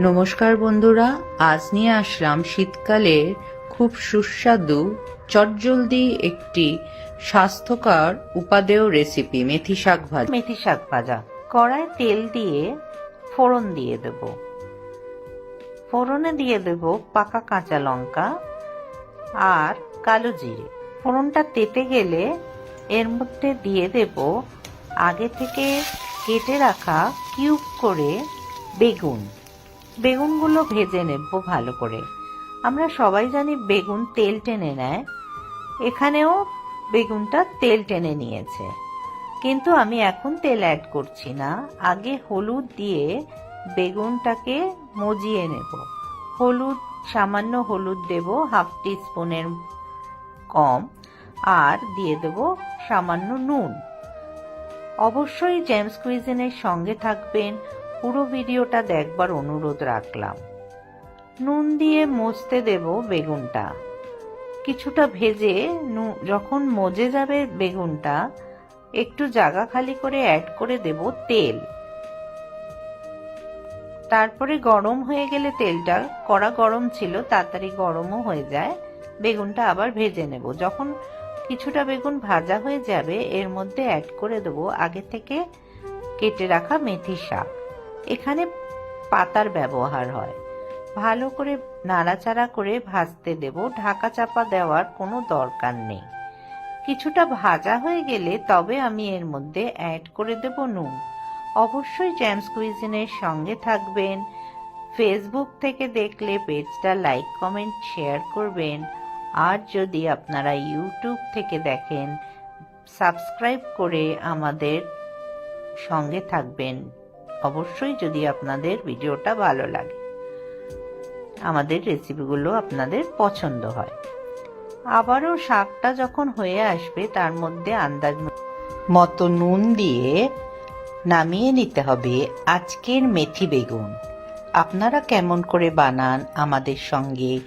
নমস্কার বন্ধুরা, আজ নিয়ে আসলাম শীতকালের খুব সুস্বাদু, চটজলদি একটি স্বাস্থ্যকর উপাদেয় রেসিপি মেথি শাক ভাজা। মেথি শাক ভাজা। কড়ায় তেল দিয়ে ফোড়ন দিয়ে দেব। ফোড়নে দিয়ে দেব পাকা কাঁচা লঙ্কা আর কালো জিরে। ফোড়নটা তেতে গেলে এর মধ্যে দিয়ে দেব আগে থেকে কেটে রাখা কিউব করে বেগুন। বেগুনগুলো ভেজে নেব ভালো করে। আমরা সবাই জানি বেগুন তেল টেনে নেয়। এখানেও বেগুনটা তেল টেনে নিয়েছে। কিন্তু আমি এখন তেল অ্যাড করছি না। আগে হলুদ দিয়ে বেগুনটাকে মজিয়ে নেব। হলুদ, সামান্য হলুদ দেব, হাফ টি স্পুনের কম। আর দিয়ে দেব সামান্য নুন। অবশ্যই জেমস কুইজিনের সঙ্গে থাকবেন। পুরো ভিডিওটা দেখবার অনুরোধ রাখলাম। নুন দিয়ে মজতে দেব বেগুনটা। কিছুটা ভেজে যখন মজে যাবে বেগুনটা, একটু জায়গা খালি করে অ্যাড করে দেব তেল। তারপরে গরম হয়ে গেলে তেলটা, কড়া গরম ছিল, তাড়াতাড়ি গরমও হয়ে যায়, বেগুনটা আবার ভেজে নেব। যখন কিছুটা বেগুন ভাজা হয়ে যাবে, এর মধ্যে অ্যাড করে দেব আগে থেকে কেটে রাখা মেথি শাক। এখানে পাতার ব্যবহার হয়। ভালো করে নাড়াচাড়া করে ভাজতে দেব। ঢাকা চাপা দেওয়ার কোনো দরকার নেই। কিছুটা ভাজা হয়ে গেলে তবে আমি এর মধ্যে অ্যাড করে দেব নুন। অবশ্যই জ্যামস কুইজিনের সঙ্গে থাকবেন। ফেসবুক থেকে দেখলে পেজটা লাইক কমেন্ট শেয়ার করবেন। আর যদি আপনারা ইউটিউব থেকে দেখেন সাবস্ক্রাইব করে আমাদের সঙ্গে থাকবেন। অবশ্যই যদি আপনাদের ভিডিওটা ভালো লাগে। আমাদের রেসিপিগুলো আপনাদের পছন্দ হয়। আবারও শাকটা যখন হয়ে আসবে, তার মধ্যে আন্দাজ মতো নুন দিয়ে নামিয়ে নিতে হবে আজকের মেথি বেগুন। আপনারা কেমন করে বানান আমাদের সঙ্গে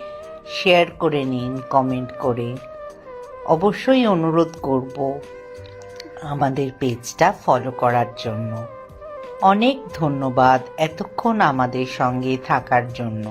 শেয়ার করে নিন কমেন্ট করে। অবশ্যই অনুরোধ করব আমাদের পেজটা ফলো করার জন্য। অনেক ধন্যবাদ এতক্ষণ আমাদের সঙ্গে থাকার জন্য।